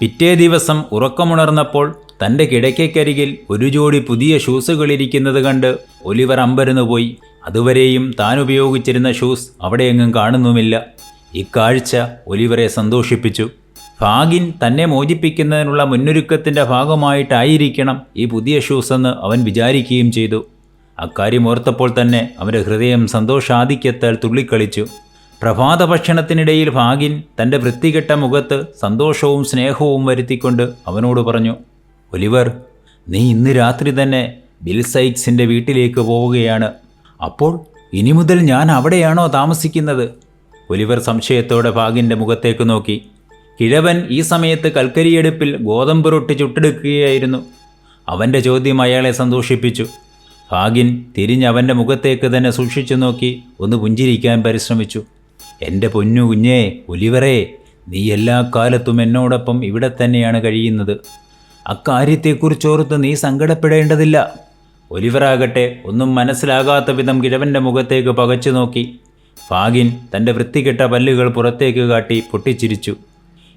പിറ്റേ ദിവസം ഉറക്കമുണർന്നപ്പോൾ തന്റെ കിടക്കയ്ക്കരികിൽ ഒരു ജോഡി പുതിയ ഷൂസുകളിരിക്കുന്നത് കണ്ട് ഒലിവർ അമ്പരന്നുപോയി അതുവരെയും താൻ ഉപയോഗിച്ചിരുന്ന ഷൂസ് അവിടെയെങ്ങും കാണുന്നുമില്ല. ഇക്കാഴ്ച ഒലിവറെ സന്തോഷിപ്പിച്ചു. ഫാഗിൻ തന്നെ മോചിപ്പിക്കുന്നതിനുള്ള മുന്നൊരുക്കത്തിന്റെ ഭാഗമായിട്ടായിരിക്കണം ഈ പുതിയ ഷൂസെന്ന് അവൻ വിചാരിക്കുകയും ചെയ്തു. അക്കാര്യം ഓർത്തപ്പോൾ തന്നെ അവന്റെ ഹൃദയം സന്തോഷാധിക്യത്താൽ തുള്ളിക്കളിച്ചു. പ്രഭാത ഭക്ഷണത്തിനിടയിൽ ഭാഗിൻ തന്റെ വൃത്തികെട്ട മുഖത്ത് സന്തോഷവും സ്നേഹവും വരുത്തിക്കൊണ്ട് അവനോട് പറഞ്ഞു ഒലിവർ നീ ഇന്ന് രാത്രി തന്നെ ബിൽ സൈക്സിന്റെ വീട്ടിലേക്ക് പോവുകയാണ്. അപ്പോൾ ഇനി മുതൽ ഞാൻ അവിടെയാണോ താമസിക്കുന്നത്? ഒലിവർ സംശയത്തോടെ ഭാഗിന്റെ മുഖത്തേക്ക് നോക്കി. കിഴവൻ ഈ സമയത്ത് കൽക്കരിയെടുപ്പിൽ ഗോതമ്പ് റൊട്ടി ചുട്ടെടുക്കുകയായിരുന്നു. അവന്റെ ചോദ്യം അയാളെ സന്തോഷിപ്പിച്ചു. ഭാഗിൻ തിരിഞ്ഞ് അവന്റെ മുഖത്തേക്ക് തന്നെ സൂക്ഷിച്ചു നോക്കി ഒന്ന് പുഞ്ചിരിക്കാൻ പരിശ്രമിച്ചു. എന്റെ പൊന്നു കുഞ്ഞേ ഒലിവറേ നീ എല്ലാ കാലത്തും എന്നോടൊപ്പം ഇവിടെ തന്നെയാണ് കഴിയുന്നത്. അക്കാര്യത്തെക്കുറിച്ചോർത്ത് നീ സങ്കടപ്പെടേണ്ടതില്ല. ഒലിവറാകട്ടെ ഒന്നും മനസ്സിലാകാത്ത വിധം കിഴവന്റെ മുഖത്തേക്ക് പകച്ചു നോക്കി. ഫാഗിൻ തന്റെ വൃത്തികെട്ട പല്ലുകൾ പുറത്തേക്ക് കാട്ടി പൊട്ടിച്ചിരിച്ചു.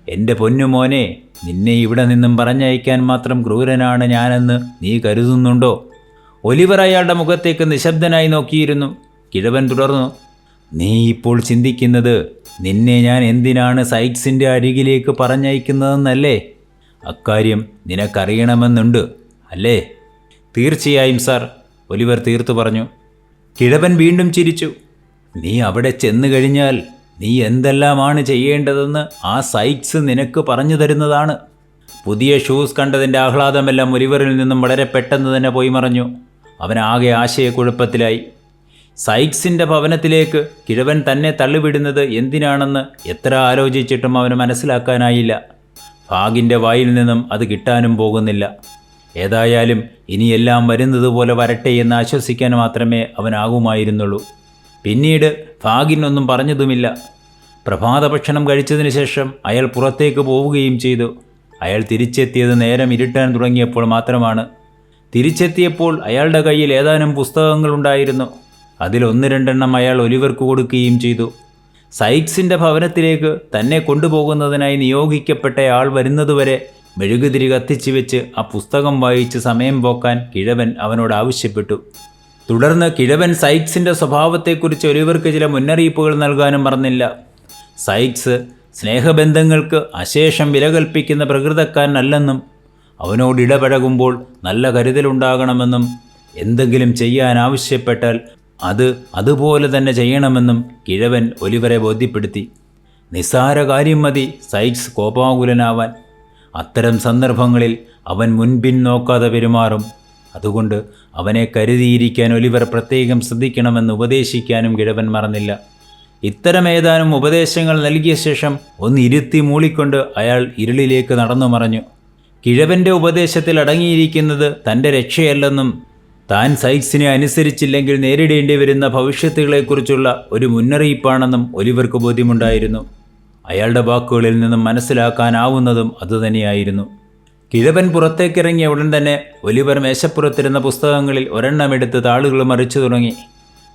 എന്റെ പൊന്നുമോനെ നിന്നെ ഇവിടെ നിന്നും പറഞ്ഞയക്കാൻ മാത്രം ക്രൂരനാണ് ഞാനെന്ന് നീ കരുതുന്നുണ്ടോ? ഒലിവർ അയാളുടെ മുഖത്തേക്ക് നിശബ്ദനായി നോക്കിയിരുന്നു. കിഴവൻ തുടർന്നു നീ ഇപ്പോൾ ചിന്തിക്കുന്നത് നിന്നെ ഞാൻ എന്തിനാണ് സൈറ്റ്സിന്റെ അരികിലേക്ക് പറഞ്ഞയക്കുന്നതെന്നല്ലേ? അക്കാര്യം നിനക്കറിയണമെന്നുണ്ട് അല്ലേ? തീർച്ചയായും സാർ ഒലിവർ തീർത്തു പറഞ്ഞു. കിഴവൻ വീണ്ടും ചിരിച്ചു. നീ അവിടെ ചെന്നു കഴിഞ്ഞാൽ നീ എന്തെല്ലാമാണ് ചെയ്യേണ്ടതെന്ന് ആ സൈറ്റ്സ് നിനക്ക് പറഞ്ഞു തരുന്നതാണ്. പുതിയ ഷൂസ് കണ്ടതിന്റെ ആഹ്ലാദമെല്ലാം ഒലിവറിൽ നിന്നും വളരെ പെട്ടെന്ന് തന്നെ പോയി മറഞ്ഞു. അവനാകെ ആശയക്കുഴപ്പത്തിലായി. സൈക്സിന്റെ ഭവനത്തിലേക്ക് കിഴവൻ തന്നെ തള്ളിവിടുന്നത് എന്തിനാണെന്ന് എത്ര ആലോചിച്ചിട്ടും അവന് മനസ്സിലാക്കാനായില്ല. ഭാഗിന്റെ വായിൽ നിന്നും അത് കിട്ടാനും പോകുന്നില്ല. ഏതായാലും ഇനിയെല്ലാം വരുന്നത് പോലെ വരട്ടെ എന്ന് ആശ്വസിക്കാൻ മാത്രമേ അവനാകുമായിരുന്നുള്ളൂ. പിന്നീട് ഭാഗിനൊന്നും പറഞ്ഞതുമില്ല. പ്രഭാത ഭക്ഷണം കഴിച്ചതിന് ശേഷം അയാൾ പുറത്തേക്ക് പോവുകയും ചെയ്തു. അയാൾ തിരിച്ചെത്തിയത് നേരം ഇരുട്ടാൻ തുടങ്ങിയപ്പോൾ മാത്രമാണ്. തിരിച്ചെത്തിയപ്പോൾ അയാളുടെ കയ്യിൽ ഏതാനും പുസ്തകങ്ങളുണ്ടായിരുന്നു അതിൽ ഒന്ന് രണ്ടെണ്ണം അയാൾ ഒലിവർക്ക് കൊടുക്കുകയും ചെയ്തു. സൈക്സിന്റെ ഭവനത്തിലേക്ക് തന്നെ കൊണ്ടുപോകുന്നതിനായി നിയോഗിക്കപ്പെട്ടയാൾ വരുന്നതുവരെ മെഴുകുതിരി കത്തിച്ചു വെച്ച് ആ പുസ്തകം വായിച്ച് സമയം പോക്കാൻ കിഴവൻ അവനോട് ആവശ്യപ്പെട്ടു. തുടർന്ന് കിഴവൻ സൈക്സിന്റെ സ്വഭാവത്തെക്കുറിച്ച് ഒലിവർക്ക് ചില മുന്നറിയിപ്പുകൾ നൽകാനും മറന്നില്ല. സൈക്സ് സ്നേഹബന്ധങ്ങൾക്ക് അശേഷം വില കൽപ്പിക്കുന്ന പ്രകൃതക്കാരനല്ലെന്നും അവനോട് ഇടപഴകുമ്പോൾ നല്ല കരുതലുണ്ടാകണമെന്നും എന്തെങ്കിലും ചെയ്യാൻ ആവശ്യപ്പെട്ടാൽ അത് അതുപോലെ തന്നെ ചെയ്യണമെന്നും കിഴവൻ ഒലിവരെ ബോധ്യപ്പെടുത്തി. നിസ്സാര കാര്യം മതി സൈക്സ് കോപാകുലനാവാൻ. അത്തരം സന്ദർഭങ്ങളിൽ അവൻ മുൻപിൻ നോക്കാതെ പെരുമാറും. അതുകൊണ്ട് അവനെ കരുതിയിരിക്കാൻ ഒലിവർ പ്രത്യേകം ശ്രദ്ധിക്കണമെന്ന് ഉപദേശിക്കാനും കിഴവൻ മറന്നില്ല. ഇത്തരം ഏതാനും ഉപദേശങ്ങൾ നൽകിയ ശേഷം ഒന്ന് ഇരുത്തി മൂളിക്കൊണ്ട് അയാൾ ഇരുളിലേക്ക് നടന്നു മറഞ്ഞു. കിഴവന്റെ ഉപദേശത്തിൽ അടങ്ങിയിരിക്കുന്നത് തന്റെ രക്ഷയല്ലെന്നും താൻ സൈക്സിനെ അനുസരിച്ചില്ലെങ്കിൽ നേരിടേണ്ടി വരുന്ന ഭവിഷ്യത്തുകളെക്കുറിച്ചുള്ള ഒരു മുന്നറിയിപ്പാണെന്നും ഒലിവർക്ക് ബോധ്യമുണ്ടായിരുന്നു. അയാളുടെ വാക്കുകളിൽ നിന്നും മനസ്സിലാക്കാനാവുന്നതും അതുതന്നെയായിരുന്നു. കിഴവൻ പുറത്തേക്കിറങ്ങിയ ഉടൻ തന്നെ ഒലിവർ മേശപ്പുറത്തിരുന്ന പുസ്തകങ്ങളിൽ ഒരെണ്ണമെടുത്ത് താളുകൾ മറിച്ചു തുടങ്ങി.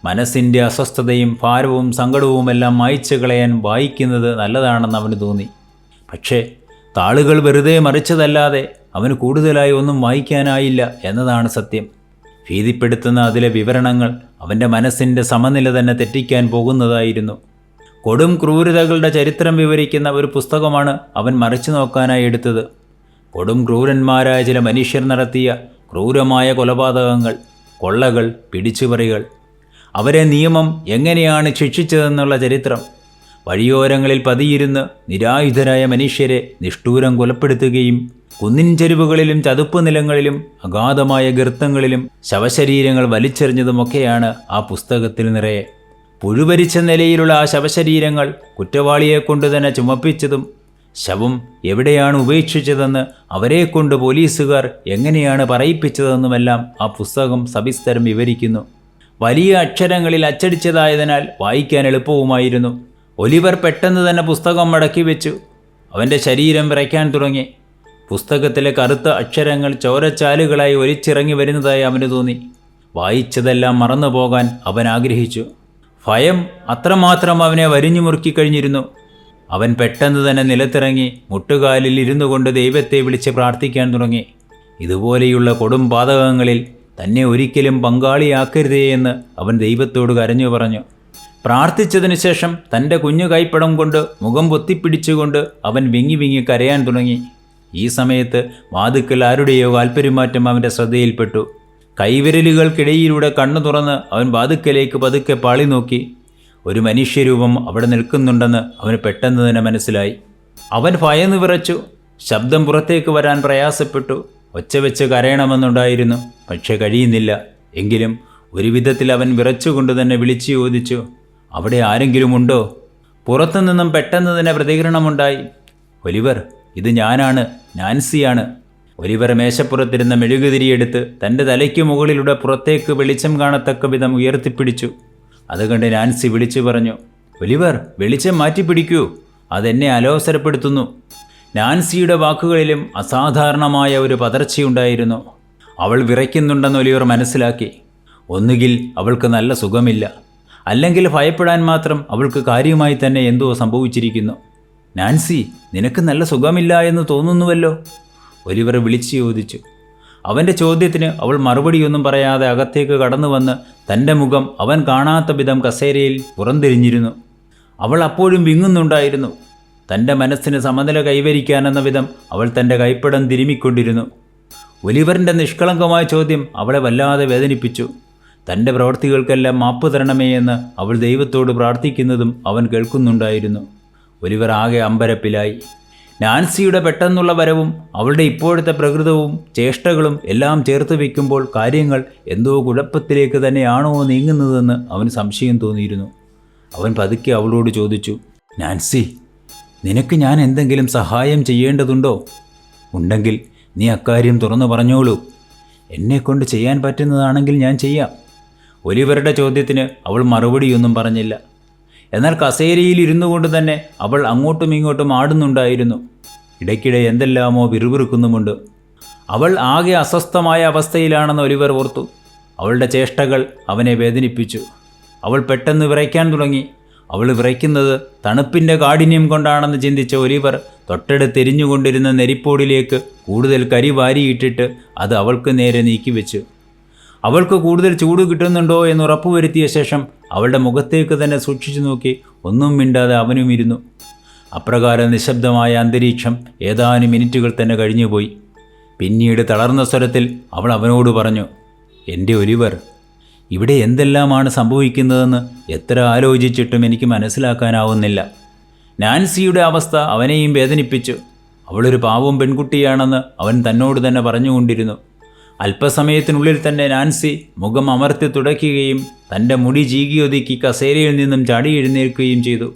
മനസ്സിന്റെ അസ്വസ്ഥതയും ഭാരവും സങ്കടവുമെല്ലാം മായ്ച്ചു കളയാൻ വായിക്കുന്നത് നല്ലതാണെന്ന് അവന് തോന്നി. പക്ഷേ താളുകൾ വെറുതെ മറിച്ചതല്ലാതെ അവന് കൂടുതലായി ഒന്നും വായിക്കാനായില്ല എന്നതാണ് സത്യം. ഭീതിപ്പെടുത്തുന്ന അതിലെ വിവരണങ്ങൾ അവന്റെ മനസ്സിന്റെ സമനില തന്നെ തെറ്റിക്കാൻ പോകുന്നതായിരുന്നു. കൊടും ക്രൂരതകളുടെ ചരിത്രം വിവരിക്കുന്ന ഒരു പുസ്തകമാണ് അവൻ മറിച്ചു നോക്കാനായി എടുത്തത്. കൊടും ക്രൂരന്മാരായ ചില മനുഷ്യർ നടത്തിയ ക്രൂരമായ കൊലപാതകങ്ങൾ കൊള്ളകൾ പിടിച്ചുപറികൾ. അവരെ നിയമം എങ്ങനെയാണ് ശിക്ഷിച്ചതെന്നുള്ള ചരിത്രം. വഴിയോരങ്ങളിൽ പതിയിരുന്ന് നിരായുധരായ മനുഷ്യരെ നിഷ്ഠൂരം കൊലപ്പെടുത്തുകയും കുന്നിൻ ചെരുവുകളിലും ചതുപ്പ് നിലങ്ങളിലും അഗാധമായ ഗർത്തങ്ങളിലും ശവശരീരങ്ങൾ വലിച്ചെറിഞ്ഞതുമൊക്കെയാണ് ആ പുസ്തകത്തിൽ നിറയെ. പുഴുവരിച്ച നിലയിലുള്ള ആ ശവശരീരങ്ങൾ കുറ്റവാളിയെക്കൊണ്ട് തന്നെ ചുമപ്പിച്ചതും ശവം എവിടെയാണ് ഉപേക്ഷിച്ചതെന്ന് അവരെക്കൊണ്ട് പോലീസുകാർ എങ്ങനെയാണ് പറയിപ്പിച്ചതെന്നുമെല്ലാം ആ പുസ്തകം സവിസ്തരം വിവരിക്കുന്നു. വലിയ അക്ഷരങ്ങളിൽ അച്ചടിച്ചതായതിനാൽ വായിക്കാൻ എളുപ്പവുമായിരുന്നു. ഒലിവർ പെട്ടെന്ന് തന്നെ പുസ്തകം മടക്കി വെച്ചു അവന്റെ ശരീരം വിറയ്ക്കാൻ തുടങ്ങി. പുസ്തകത്തിലെ കറുത്ത അക്ഷരങ്ങൾ ചോരച്ചാലുകളായി ഒലിച്ചിറങ്ങി വരുന്നതായി അവന് തോന്നി. വായിച്ചതെല്ലാം മറന്നു പോകാൻ അവൻ ആഗ്രഹിച്ചു. ഭയം അത്രമാത്രം അവനെ വരിഞ്ഞു മുറുക്കി കഴിഞ്ഞിരുന്നു. അവൻ പെട്ടെന്ന് തന്നെ നിലത്തിറങ്ങി മുട്ടുകാലിൽ ഇരുന്നു കൊണ്ട് ദൈവത്തെ വിളിച്ച് പ്രാർത്ഥിക്കാൻ തുടങ്ങി. ഇതുപോലെയുള്ള കൊടും പാതകങ്ങളിൽ തന്നെ ഒരിക്കലും പങ്കാളിയാക്കരുതേ എന്ന് അവൻ ദൈവത്തോട് കരഞ്ഞു പറഞ്ഞു. പ്രാർത്ഥിച്ചതിനു ശേഷം തന്റെ കുഞ്ഞു കൈപ്പടം കൊണ്ട് മുഖം പൊത്തിപ്പിടിച്ചുകൊണ്ട് അവൻ വിങ്ങി വിങ്ങി കരയാൻ തുടങ്ങി. ഈ സമയത്ത് വാതുക്കൽ ആരുടെയോ കാൽപ്പെരുമാറ്റം അവന്റെ ശ്രദ്ധയിൽപ്പെട്ടു. കൈവിരലുകൾക്കിടയിലൂടെ കണ്ണു തുറന്ന് അവൻ വാതുക്കലേക്ക് പതുക്കെ പാളി നോക്കി. ഒരു മനുഷ്യരൂപം അവിടെ നിൽക്കുന്നുണ്ടെന്ന് അവന് പെട്ടെന്ന് തന്നെ മനസ്സിലായി. അവൻ ഭയന്നു വിറച്ചു. ശബ്ദം പുറത്തേക്ക് വരാൻ പ്രയാസപ്പെട്ടു. ഒച്ച വെച്ച് കരയണമെന്നുണ്ടായിരുന്നു പക്ഷെ കഴിയുന്നില്ല. എങ്കിലും ഒരു വിധത്തിൽ അവൻ വിറച്ചുകൊണ്ട് തന്നെ വിളിച്ചു ചോദിച്ചു അവിടെ ആരെങ്കിലും ഉണ്ടോ? പുറത്തുനിന്നും പെട്ടെന്ന് തന്നെ പ്രതികരണമുണ്ടായി. ഒലിവർ ഇത് ഞാനാണ് നാൻസിയാണ്. ഒലിവർ മേശപ്പുറത്തിരുന്ന മെഴുകുതിരിയെടുത്ത് തന്റെ തലയ്ക്ക് മുകളിലൂടെ പുറത്തേക്ക് വെളിച്ചം കാണത്തക്ക വിധം ഉയർത്തിപ്പിടിച്ചു. അത് കണ്ട് നാൻസി വിളിച്ചു പറഞ്ഞു ഒലിവർ വെളിച്ചം മാറ്റിപ്പിടിക്കൂ. അതെന്നെ അലോസരപ്പെടുത്തുന്നു. നാൻസിയുടെ വാക്കുകളിലും അസാധാരണമായ ഒരു പതർച്ചയുണ്ടായിരുന്നു. അവൾ വിറയ്ക്കുന്നുണ്ടെന്ന് ഒലിവർ മനസ്സിലാക്കി. ഒന്നുകിൽ അവൾക്ക് നല്ല സുഖമില്ല. അല്ലെങ്കിൽ ഭയപ്പെടാൻ മാത്രം അവൾക്ക് കാര്യമായി തന്നെ എന്തോ സംഭവിച്ചിരിക്കുന്നു. നാൻസി നിനക്ക് നല്ല സുഖമില്ല എന്ന് തോന്നുന്നുവല്ലോ? ഒലിവർ വിളിച്ചു ചോദിച്ചു. അവന്റെ ചോദ്യത്തിന് അവൾ മറുപടിയൊന്നും പറയാതെ അകത്തേക്ക് കടന്നു വന്ന് തന്റെ മുഖം അവൻ കാണാത്ത വിധം കസേരയിൽ പുറംതിരിഞ്ഞിരുന്നു അവൾ അപ്പോഴും വിങ്ങുന്നുണ്ടായിരുന്നു. തന്റെ മനസ്സിന് സമനില കൈവരിക്കാനെന്ന വിധം അവൾ തന്റെ കൈപ്പടം തിരുമിക്കൊണ്ടിരുന്നു ഒലിവറിന്റെ നിഷ്കളങ്കമായ ചോദ്യം അവളെ വല്ലാതെ വേദനിപ്പിച്ചു. തന്റെ പ്രവൃത്തികൾക്കെല്ലാം മാപ്പ് തരണമേ എന്ന് അവൾ ദൈവത്തോട് പ്രാർത്ഥിക്കുന്നതും അവൻ കേൾക്കുന്നുണ്ടായിരുന്നു. ഒലിവർ ആകെ അമ്പരപ്പിലായി. നാൻസിയുടെ പെട്ടെന്നുള്ള വരവും അവളുടെ ഇപ്പോഴത്തെ പ്രകൃതവും ചേഷ്ടകളും എല്ലാം ചേർത്ത് വയ്ക്കുമ്പോൾ കാര്യങ്ങൾ എന്തോ കുഴപ്പത്തിലേക്ക് തന്നെയാണോ നീങ്ങുന്നതെന്ന് അവന് സംശയം തോന്നിയിരുന്നു. അവൻ പതുക്കെ അവളോട് ചോദിച്ചു നാൻസി നിനക്ക് ഞാൻ എന്തെങ്കിലും സഹായം ചെയ്യേണ്ടതുണ്ടോ? ഉണ്ടെങ്കിൽ നീ അക്കാര്യം തുറന്നു പറഞ്ഞോളൂ. എന്നെക്കൊണ്ട് ചെയ്യാൻ പറ്റുന്നതാണെങ്കിൽ ഞാൻ ചെയ്യാം. ഒലിവരുടെ ചോദ്യത്തിന് അവൾ മറുപടിയൊന്നും പറഞ്ഞില്ല. എന്നാൽ കസേരയിൽ ഇരുന്നു കൊണ്ട് തന്നെ അവൾ അങ്ങോട്ടും ഇങ്ങോട്ടും ആടുന്നുണ്ടായിരുന്നു. ഇടയ്ക്കിടെ എന്തെല്ലാമോ വിറുവിറുക്കുന്നുമുണ്ട് അവൾ ആകെ അസ്വസ്ഥമായ അവസ്ഥയിലാണെന്ന് ഒലിവർ ഓർത്തു. അവളുടെ ചേഷ്ടകൾ അവനെ വേദനിപ്പിച്ചു. അവൾ പെട്ടെന്ന് വിറയ്ക്കാൻ തുടങ്ങി. അവൾ വിറയ്ക്കുന്നത് തണുപ്പിന്റെ കാഠിന്യം കൊണ്ടാണെന്ന് ചിന്തിച്ച ഒലിവർ തൊട്ടടുത്തെരിഞ്ഞുകൊണ്ടിരുന്ന നെരിപ്പോടിലേക്ക് കൂടുതൽ കരി വാരിയിട്ടിട്ട് അത് അവൾക്ക് നേരെ നീക്കിവെച്ചു അവൾക്ക് കൂടുതൽ ചൂട് കിട്ടുന്നുണ്ടോ എന്ന് ഉറപ്പുവരുത്തിയ ശേഷം അവളുടെ മുഖത്തേക്ക് തന്നെ സൂക്ഷിച്ചു നോക്കി ഒന്നും മിണ്ടാതെ അവനും ഇരുന്നു. അപ്രകാരം നിശബ്ദമായ അന്തരീക്ഷം ഏതാനും മിനിറ്റുകൾ തന്നെ കഴിഞ്ഞുപോയി. പിന്നീട് തളർന്ന സ്വരത്തിൽ അവൾ അവനോട് പറഞ്ഞു എന്റെ ഒലിവർ ഇവിടെ എന്തെല്ലാമാണ് സംഭവിക്കുന്നതെന്ന് എത്ര ആലോചിച്ചിട്ടും എനിക്ക് മനസ്സിലാക്കാനാവുന്നില്ല. നാൻസിയുടെ അവസ്ഥ അവനെയും വേദനിപ്പിച്ചു. അവളൊരു പാവം പെൺകുട്ടിയാണെന്ന് അവൻ തന്നോട് തന്നെ പറഞ്ഞുകൊണ്ടിരുന്നു. അല്പസമയത്തിനുള്ളിൽ തന്നെ നാൻസി മുഖം അമർത്തി തുടയ്ക്കുകയും തന്റെ മുടി ചീകിയൊതുക്കി കസേരയിൽ നിന്നും ചാടി എഴുന്നേൽക്കുകയും ചെയ്തു.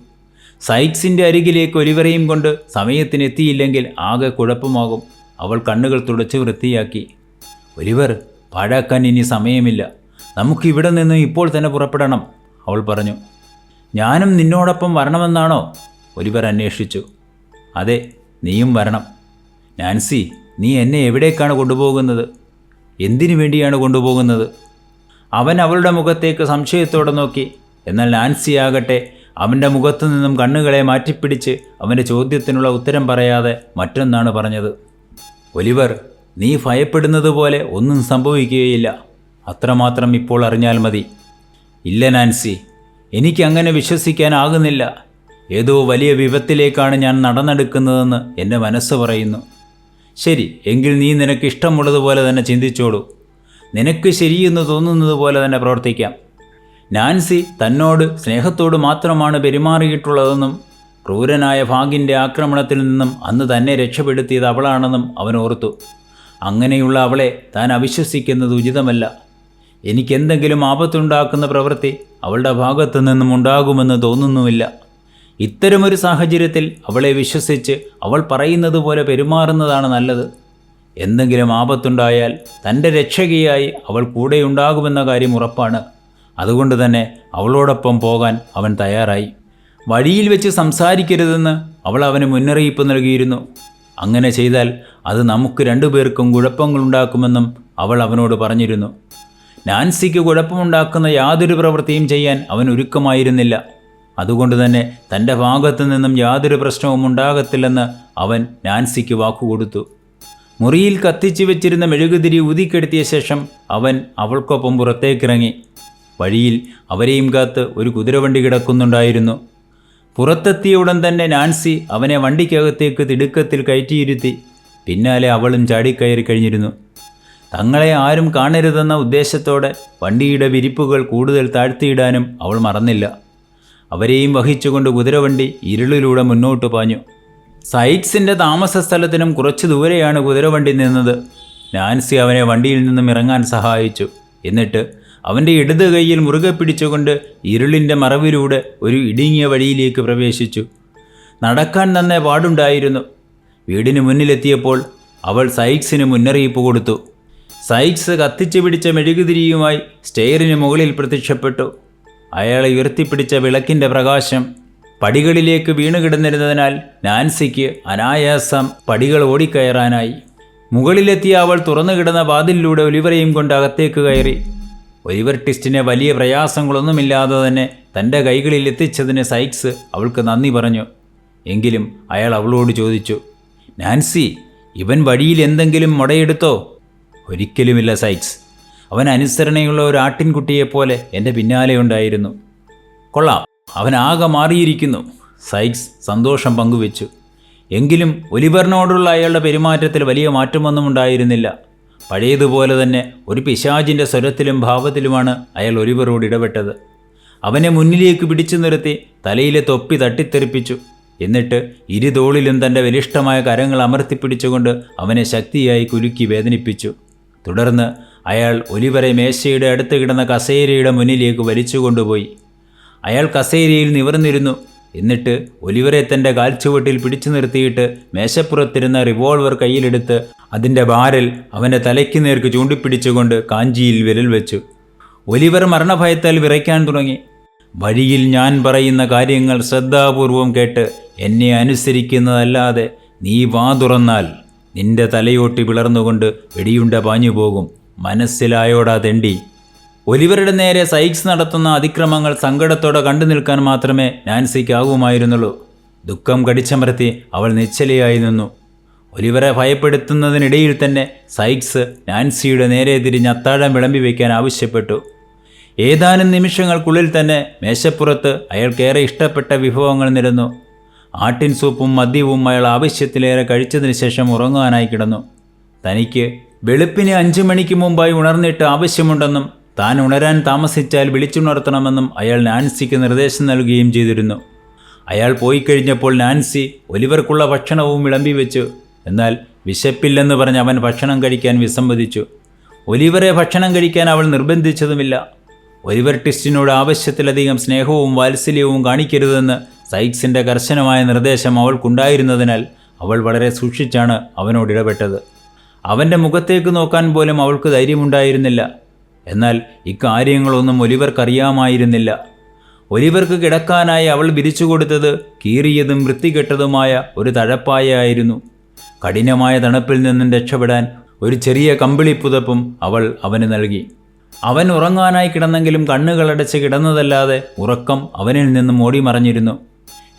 സൈക്സിന്റെ അരികിലേക്ക് ഒലിവരെയും കൊണ്ട് സമയത്തിനെത്തിയില്ലെങ്കിൽ ആകെ കുഴപ്പമാകും. അവൾ കണ്ണുകൾ തുടച്ച് വൃത്തിയാക്കി. ഒലിവർ പാഴാക്കാൻ ഇനി സമയമില്ല. നമുക്കിവിടെ നിന്ന് ഇപ്പോൾ തന്നെ പുറപ്പെടണം അവൾ പറഞ്ഞു. ഞാനും നിന്നോടൊപ്പം വരണമെന്നാണോ? ഒലിവർ അന്വേഷിച്ചു. അതെ നീയും വരണം. നാൻസി നീ എന്നെ എവിടേക്കാണ് കൊണ്ടുപോകുന്നത്? എന്തിനു വേണ്ടിയാണ് കൊണ്ടുപോകുന്നത്? അവൻ അവളുടെ മുഖത്തേക്ക് സംശയത്തോടെ നോക്കി. എന്നാൽ നാൻസി ആകട്ടെ അവന്റെ മുഖത്തു നിന്നും കണ്ണുകളെ മാറ്റിപ്പിടിച്ച് അവന്റെ ചോദ്യത്തിനുള്ള ഉത്തരം പറയാതെ മറ്റൊന്നാണ് പറഞ്ഞത്. ഒലിവർ നീ ഭയപ്പെടുന്നത് പോലെ ഒന്നും സംഭവിക്കുകയില്ല. അത്രമാത്രം ഇപ്പോൾ അറിഞ്ഞാൽ മതി. ഇല്ല നാൻസി എനിക്ക് അങ്ങനെ വിശ്വസിക്കാനാകുന്നില്ല. ഏതോ വലിയ വിപത്തിലേക്കാണ് ഞാൻ നടന്നെടുക്കുന്നതെന്ന് എന്റെ മനസ്സ് പറയുന്നു. ശരി എങ്കിൽ നീ നിനക്ക് ഇഷ്ടമുള്ളതുപോലെ തന്നെ ചിന്തിച്ചോളൂ. നിനക്ക് ശരിയെന്ന് തോന്നുന്നത് പോലെ തന്നെ പ്രവർത്തിക്കാം. നാൻസി തന്നോട് സ്നേഹത്തോട് മാത്രമാണ് പെരുമാറിയിട്ടുള്ളതെന്നും ക്രൂരനായ ഭാഗിന്റെ ആക്രമണത്തിൽ നിന്നും അന്ന് തന്നെ രക്ഷപ്പെടുത്തിയത് അവളാണെന്നും അവൻ ഓർത്തു. അങ്ങനെയുള്ള അവളെ താൻ അവിശ്വസിക്കുന്നത് ഉചിതമല്ല. എനിക്കെന്തെങ്കിലും ആപത്തുണ്ടാക്കുന്ന പ്രവൃത്തി അവളുടെ ഭാഗത്തു നിന്നും ഉണ്ടാകുമെന്ന് തോന്നുന്നുമില്ല. ഇത്തരമൊരു സാഹചര്യത്തിൽ അവളെ വിശ്വസിച്ച് അവൾ പറയുന്നത് പോലെ പെരുമാറുന്നതാണ് നല്ലത്. എന്തെങ്കിലും ആപത്തുണ്ടായാൽ തന്റെ രക്ഷകയായി അവൾ കൂടെയുണ്ടാകുമെന്ന കാര്യം ഉറപ്പാണ്. അതുകൊണ്ട് തന്നെ അവളോടൊപ്പം പോകാൻ അവൻ തയ്യാറായി. വഴിയിൽ വെച്ച് സംസാരിക്കരുതെന്ന് അവൾ അവന് മുന്നറിയിപ്പ് നൽകിയിരുന്നു. അങ്ങനെ ചെയ്താൽ അത് നമുക്ക് രണ്ടുപേർക്കും കുഴപ്പങ്ങളുണ്ടാക്കുമെന്നും അവൾ അവനോട് പറഞ്ഞിരുന്നു. നാൻസിക്ക് കുഴപ്പമുണ്ടാക്കുന്ന യാതൊരു പ്രവൃത്തിയും ചെയ്യാൻ അവൻ ഒരുക്കമായിരുന്നില്ല. അതുകൊണ്ട് തന്നെ തന്റെ ഭാഗത്തു നിന്നും യാതൊരു പ്രശ്നവും ഉണ്ടാകത്തില്ലെന്ന് അവൻ നാൻസിക്ക് വാക്കുകൊടുത്തു. മുറിയിൽ കത്തിച്ചു വെച്ചിരുന്ന മെഴുകുതിരി ഊതിക്കെടുത്തിയ ശേഷം അവൻ അവൾക്കൊപ്പം പുറത്തേക്കിറങ്ങി. വഴിയിൽ അവരെയും കാത്ത് ഒരു കുതിരവണ്ടി കിടക്കുന്നുണ്ടായിരുന്നു. പുറത്തെത്തിയ ഉടൻ തന്നെ നാൻസി അവനെ വണ്ടിക്കകത്തേക്ക് തിടുക്കത്തിൽ കയറ്റിയിരുത്തി. പിന്നാലെ അവളും ചാടിക്കയറി കഴിഞ്ഞിരുന്നു. തങ്ങളെ ആരും കാണരുതെന്ന ഉദ്ദേശത്തോടെ വണ്ടിയുടെ വിരിപ്പുകൾ കൂടുതൽ താഴ്ത്തിയിടാനും അവൾ മറന്നില്ല. അവരെയും വഹിച്ചുകൊണ്ട് കുതിരവണ്ടി ഇരുളിലൂടെ മുന്നോട്ട് പാഞ്ഞു. സൈറ്റ്സിന്റെ താമസ സ്ഥലത്തിനും കുറച്ചു ദൂരെയാണ് കുതിരവണ്ടി നിന്നത്. നാൻസി അവനെ വണ്ടിയിൽ നിന്നും ഇറങ്ങാൻ സഹായിച്ചു. എന്നിട്ട് അവന്റെ ഇടത് കൈയിൽ മുറുകെ പിടിച്ചുകൊണ്ട് ഇരുളിന്റെ മറവിലൂടെ ഒരു ഇടുങ്ങിയ വഴിയിലേക്ക് പ്രവേശിച്ചു. നടക്കാൻ നന്നേ പാടുണ്ടായിരുന്നു. വീടിന് മുന്നിലെത്തിയപ്പോൾ അവൾ സൈക്സിന് മുന്നറിയിപ്പ് കൊടുത്തു. സൈക്സ് കത്തിച്ചു പിടിച്ച മെഴുകുതിരിയുമായി സ്റ്റെയറിന് മുകളിൽ പ്രത്യക്ഷപ്പെട്ടു. അയാളെ ഉയർത്തിപ്പിടിച്ച വിളക്കിന്റെ പ്രകാശം പടികളിലേക്ക് വീണുകിടന്നിരുന്നതിനാൽ നാൻസിക്ക് അനായാസം പടികൾ ഓടിക്കയറാനായി. മുകളിലെത്തിയ അവൾ തുറന്നു കിടന്ന വാതിലിലൂടെ ഒലിവറയും കൊണ്ട് അകത്തേക്ക് കയറി. ഒലിവർ ടിസ്റ്റിനെ വലിയ പ്രയാസങ്ങളൊന്നുമില്ലാതെ തന്നെ തന്റെ കൈകളിൽ എത്തിച്ചതിന് സൈക്സ് അവൾക്ക് നന്ദി പറഞ്ഞു. എങ്കിലും അയാൾ അവളോട് ചോദിച്ചു നാൻസി ഇവൻ വഴിയിൽ എന്തെങ്കിലും മുടയെടുത്തോ? ഒരിക്കലുമില്ല സൈക്സ് അവൻ അനുസരണയുള്ള ഒരു ആട്ടിൻകുട്ടിയെപ്പോലെ എന്റെ പിന്നാലെ ഉണ്ടായിരുന്നു. കൊള്ളാം. ആകെ മാറിയിരിക്കുന്നു. സൈക്സ് സന്തോഷം പങ്കുവെച്ചു. എങ്കിലും ഒലിവറിനോടുള്ള അയാളുടെ പെരുമാറ്റത്തിൽ വലിയ മാറ്റമൊന്നും ഉണ്ടായിരുന്നില്ല. പഴയതുപോലെ തന്നെ ഒരു പിശാജിന്റെ സ്വരത്തിലും ഭാവത്തിലുമാണ് അയാൾ ഒലിവറോട് ഇടപെട്ടത്. അവനെ മുന്നിലേക്ക് പിടിച്ചു നിർത്തി തലയിലെ തൊപ്പി തട്ടിത്തെറിപ്പിച്ചു. എന്നിട്ട് ഇരുതോളിലും തന്റെ വലിഷ്ടമായ കരങ്ങൾ അമർത്തിപ്പിടിച്ചുകൊണ്ട് അവനെ ശക്തിയായി കുലുക്കി വേദനിപ്പിച്ചു. തുടർന്ന് അയാൾ ഒലിവരെ മേശയുടെ അടുത്ത് കിടന്ന കസേരയുടെ മുന്നിലേക്ക് വലിച്ചു കൊണ്ടുപോയി അയാൾ കസേരയിൽ നിവർന്നിരുന്നു. എന്നിട്ട് ഒലിവരെ തന്റെ കാൽച്ചുവട്ടിൽ പിടിച്ചു നിർത്തിയിട്ട് മേശപ്പുറത്തിരുന്ന റിവോൾവർ കയ്യിലെടുത്ത് അതിന്റെ ബാരൽ അവന്റെ തലയ്ക്ക് നേർക്ക് ചൂണ്ടിപ്പിടിച്ചുകൊണ്ട് കാഞ്ചിയിൽ വിരൽ വെച്ചു. ഒലിവർ മരണഭയത്താൽ വിറയ്ക്കാൻ തുടങ്ങി. വഴിയിൽ ഞാൻ പറയുന്ന കാര്യങ്ങൾ ശ്രദ്ധാപൂർവം കേട്ട് എന്നെ അനുസരിക്കുന്നതല്ലാതെ നീ വാ തുറന്നാൽ. നിന്റെ തലയോട്ടി പിളർന്നുകൊണ്ട് വെടിയുണ്ട പാഞ്ഞു പോകും. മനസ്സിലായോടാ തെണ്ടി. ഒലിവരുടെ നേരെ സൈക്സ് നടത്തുന്ന അതിക്രമങ്ങൾ സങ്കടത്തോടെ കണ്ടു നിൽക്കാൻ മാത്രമേ നാൻസിക്കാകുമായിരുന്നുള്ളൂ ദുഃഖം കടിച്ചമർത്തി അവൾ നിശ്ചലയായി നിന്നു. ഒലിവറെ ഭയപ്പെടുത്തുന്നതിനിടയിൽ തന്നെ സൈക്സ് നാൻസിയുടെ നേരെ തിരിഞ്ഞ് അത്താഴം വിളമ്പി വയ്ക്കാൻ ആവശ്യപ്പെട്ടു. ഏതാനും നിമിഷങ്ങൾക്കുള്ളിൽ തന്നെ മേശപ്പുറത്ത് അയാൾക്കേറെ ഇഷ്ടപ്പെട്ട വിഭവങ്ങൾ നിരന്നു. ആട്ടിൻ സൂപ്പും മദ്യവും അയാൾ ആവശ്യത്തിലേറെ കഴിച്ചതിന് ശേഷം ഉറങ്ങാനായി കിടന്നു. തനിക്ക് വെളുപ്പിന് അഞ്ചു മണിക്ക് മുമ്പായി ഉണർന്നിട്ട് ആവശ്യമുണ്ടെന്നും താൻ ഉണരാൻ താമസിച്ചാൽ വിളിച്ചുണർത്തണമെന്നും അയാൾ നാൻസിക്ക് നിർദ്ദേശം നൽകുകയും ചെയ്തിരുന്നു. അയാൾ പോയി കഴിഞ്ഞപ്പോൾ നാൻസി ഒലിവർക്കുള്ള ഭക്ഷണവും വിളമ്പി വെച്ചു. എന്നാൽ വിശപ്പില്ലെന്ന് പറഞ്ഞ് അവൻ ഭക്ഷണം കഴിക്കാൻ വിസമ്മതിച്ചു. ഒലിവറെ ഭക്ഷണം കഴിക്കാൻ അവൾ നിർബന്ധിച്ചതുമില്ല. ഒലിവർ ടിസ്റ്റിനോട് ആവശ്യത്തിലധികം സ്നേഹവും വാത്സല്യവും കാണിക്കരുതെന്ന് സൈക്സിന്റെ കർശനമായ നിർദ്ദേശം അവൾക്കുണ്ടായിരുന്നതിനാൽ അവൾ വളരെ സൂക്ഷിച്ചാണ് അവനോട് ഇടപെട്ടത്. അവന്റെ മുഖത്തേക്ക് നോക്കാൻ പോലും അവൾക്ക് ധൈര്യമുണ്ടായിരുന്നില്ല. എന്നാൽ ഇക്കാര്യങ്ങളൊന്നും ഒലിവർക്കറിയാമായിരുന്നില്ല. ഒലിവർക്ക് കിടക്കാനായി അവൾ വിരിച്ചു കൊടുത്തത് കീറിയതും വൃത്തികെട്ടതുമായ ഒരു തഴപ്പായായിരുന്നു കഠിനമായ തണുപ്പിൽ നിന്നും രക്ഷപ്പെടാൻ ഒരു ചെറിയ കമ്പിളിപ്പുതപ്പും അവൾ അവന് നൽകി. അവൻ ഉറങ്ങാനായി കിടന്നെങ്കിലും കണ്ണുകളടച്ച് കിടന്നതല്ലാതെ ഉറക്കം അവനിൽ നിന്നും ഓടിമറഞ്ഞിരുന്നു.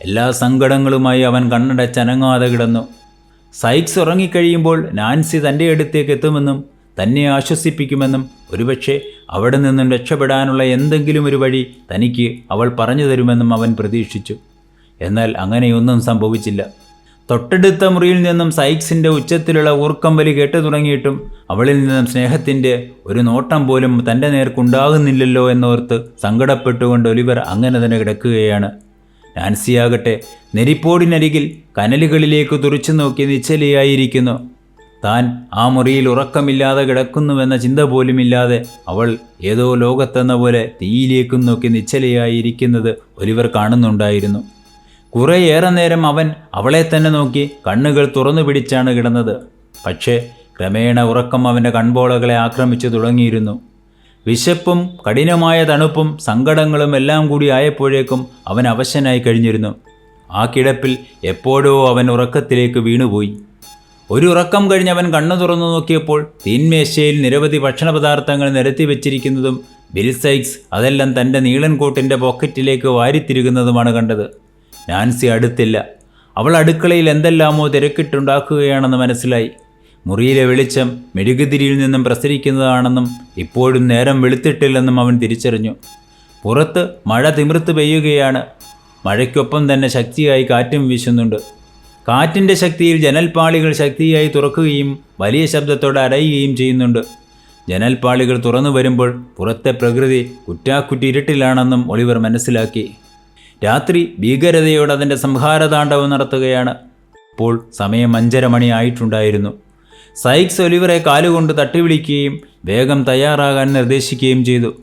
എല്ലാ സങ്കടങ്ങളുമായി അവൻ കണ്ണട ചനങ്ങാതെ കിടന്നു. സൈക്സ് ഉറങ്ങിക്കഴിയുമ്പോൾ നാൻസി തന്റെ അടുത്തേക്ക് എത്തുമെന്നും തന്നെ ആശ്വസിപ്പിക്കുമെന്നും ഒരുപക്ഷെ അവിടെ നിന്നും രക്ഷപ്പെടാനുള്ള എന്തെങ്കിലും ഒരു വഴി തനിക്ക് അവൾ പറഞ്ഞു തരുമെന്നും അവൻ പ്രതീക്ഷിച്ചു. എന്നാൽ അങ്ങനെയൊന്നും സംഭവിച്ചില്ല. തൊട്ടടുത്ത മുറിയിൽ നിന്നും സൈക്സിന്റെ ഉച്ചത്തിലുള്ള ഊർക്കമ്പലി കേട്ടു തുടങ്ങിയിട്ടും അവളിൽ നിന്നും സ്നേഹത്തിന്റെ ഒരു നോട്ടം പോലും തന്റെ നേർക്കുണ്ടാകുന്നില്ലല്ലോ എന്നോർത്ത് സങ്കടപ്പെട്ടുകൊണ്ട് ഒലിവർ അങ്ങനെ തന്നെ കിടക്കുകയാണ്. നാൻസിയാകട്ടെ നെരിപ്പോടിനരികിൽ കനലുകളിലേക്ക് തുറച്ചു നോക്കി നിശ്ചലയായിരിക്കുന്നു. താൻ ആ മുറിയിൽ ഉറക്കമില്ലാതെ കിടക്കുന്നുവെന്ന ചിന്ത പോലുമില്ലാതെ അവൾ ഏതോ ലോകത്തെന്ന പോലെ തീയിലേക്കും നോക്കി നിശ്ചലയായിരിക്കുന്നത് ഒലിവർ കാണുന്നുണ്ടായിരുന്നു. കുറേയേറെ നേരം അവൻ അവളെ തന്നെ നോക്കി കണ്ണുകൾ തുറന്നു പിടിച്ചാണ് കിടന്നത്. പക്ഷേ ക്രമേണ ഉറക്കം അവന്റെ കൺപോളകളെ ആക്രമിച്ചു തുടങ്ങിയിരുന്നു. വിശപ്പും കഠിനമായ തണുപ്പും സങ്കടങ്ങളും എല്ലാം കൂടി ആയപ്പോഴേക്കും അവൻ അവശനായി കഴിഞ്ഞിരുന്നു. ആ കിടപ്പിൽ എപ്പോഴോ അവൻ ഉറക്കത്തിലേക്ക് വീണുപോയി. ഒരു ഉറക്കം കഴിഞ്ഞ് അവൻ കണ്ണു തുറന്നു നോക്കിയപ്പോൾ തീൻമേശയിൽ നിരവധി ഭക്ഷണപദാർത്ഥങ്ങൾ നിരത്തി വെച്ചിരിക്കുന്നതും ബിൽ സൈക്സ് അതെല്ലാം തന്റെ നീളൻ കോട്ടിന്റെ പോക്കറ്റിലേക്ക് വാരിത്തിരുകുന്നതുമാണ് കണ്ടത്. നാൻസി അടുത്തില്ല. അവൾ അടുക്കളയിൽ എന്തെല്ലാമോ തിരക്കിട്ടുണ്ടാക്കുകയാണെന്ന് മനസ്സിലായി. മുറിയിലെ വെളിച്ചം മെഴുകുതിരിയിൽ നിന്നും പ്രസരിക്കുന്നതാണെന്നും ഇപ്പോഴും നേരം വെളുത്തിട്ടില്ലെന്നും അവൻ തിരിച്ചറിഞ്ഞു. പുറത്ത് മഴ തിമിർത്ത് പെയ്യുകയാണ്. മഴയ്ക്കൊപ്പം തന്നെ ശക്തിയായി കാറ്റും വീശുന്നുണ്ട്. കാറ്റിന്റെ ശക്തിയിൽ ജനൽപ്പാളികൾ ശക്തിയായി തുറക്കുകയും വലിയ ശബ്ദത്തോടെ അടയുകയും ചെയ്യുന്നുണ്ട്. ജനൽപ്പാളികൾ തുറന്നു വരുമ്പോൾ പുറത്തെ പ്രകൃതി കുറ്റാക്കുറ്റി ഇരുട്ടിലാണെന്നും ഒളിവർ മനസ്സിലാക്കി. രാത്രി ഭീകരതയോടെ അതിന്റെ സംഹാരതാണ്ഡവം നടത്തുകയാണ്. ഇപ്പോൾ സമയം അഞ്ചര മണി ആയിട്ടുണ്ടായിരുന്നു. സൈക്സ് ഒലിവറെ കാലുകൊണ്ട് തട്ടിവിളിക്കുകയും വേഗം തയ്യാറാകാൻ നിർദ്ദേശിക്കുകയും ചെയ്തു.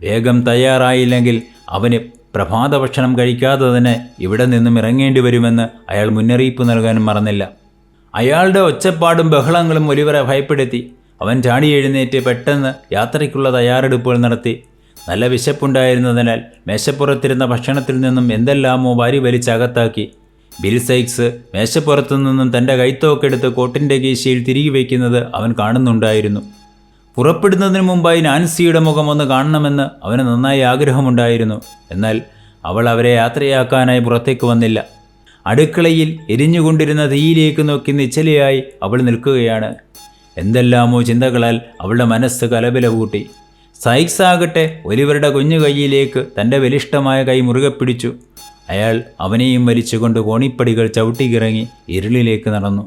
വേഗം തയ്യാറായില്ലെങ്കിൽ അവന് പ്രഭാത ഭക്ഷണം കഴിക്കാതെ തന്നെ ഇവിടെ നിന്നും ഇറങ്ങേണ്ടി വരുമെന്ന് അയാൾ മുന്നറിയിപ്പ് നൽകാനും മറന്നില്ല. അയാളുടെ ഒച്ചപ്പാടും ബഹളങ്ങളും ഒലിവറെ ഭയപ്പെടുത്തി. അവൻ ചാടി എഴുന്നേറ്റ് പെട്ടെന്ന് യാത്രയ്ക്കുള്ള തയ്യാറെടുപ്പുകൾ നടത്തി. നല്ല വിശപ്പുണ്ടായിരുന്നതിനാൽ മേശപ്പുറത്തിരുന്ന ഭക്ഷണത്തിൽ നിന്നും എന്തെല്ലാമോ വാരി വലിച്ചകത്താക്കി. ബിൽ സൈക്സ് മേശപ്പുറത്തു നിന്നും തന്റെ കൈത്തോക്കെടുത്ത് കോട്ടിന്റെ കീശയിൽ തിരികെ വയ്ക്കുന്നത് അവൻ കാണുന്നുണ്ടായിരുന്നു. പുറപ്പെടുന്നതിന് മുമ്പായി നാൻസിയുടെ മുഖം ഒന്ന് കാണണമെന്ന് അവന് നന്നായി ആഗ്രഹമുണ്ടായിരുന്നു. എന്നാൽ അവൾ അവരെ യാത്രയാക്കാനായി പുറത്തേക്ക് വന്നില്ല. അടുക്കളയിൽ എരിഞ്ഞുകൊണ്ടിരുന്ന തീയിലേക്ക് നോക്കി നിശ്ചലയായി അവൾ നിൽക്കുകയാണ്. എന്തെല്ലാമോ ചിന്തകളാൽ അവളുടെ മനസ്സ് കലബല കൂട്ടി സൈക്സ് ആകട്ടെ ഒലിവരുടെ കുഞ്ഞു കൈയിലേക്ക് തന്റെ ബലിഷ്ടമായ കൈ മുറുകെ പിടിച്ചു. അയാൾ അവനെയും വലിച്ചുകൊണ്ട് കോണിപ്പടികൾ ചവിട്ടിക്കിറങ്ങി ഇരുളിലേക്ക് നടന്നു.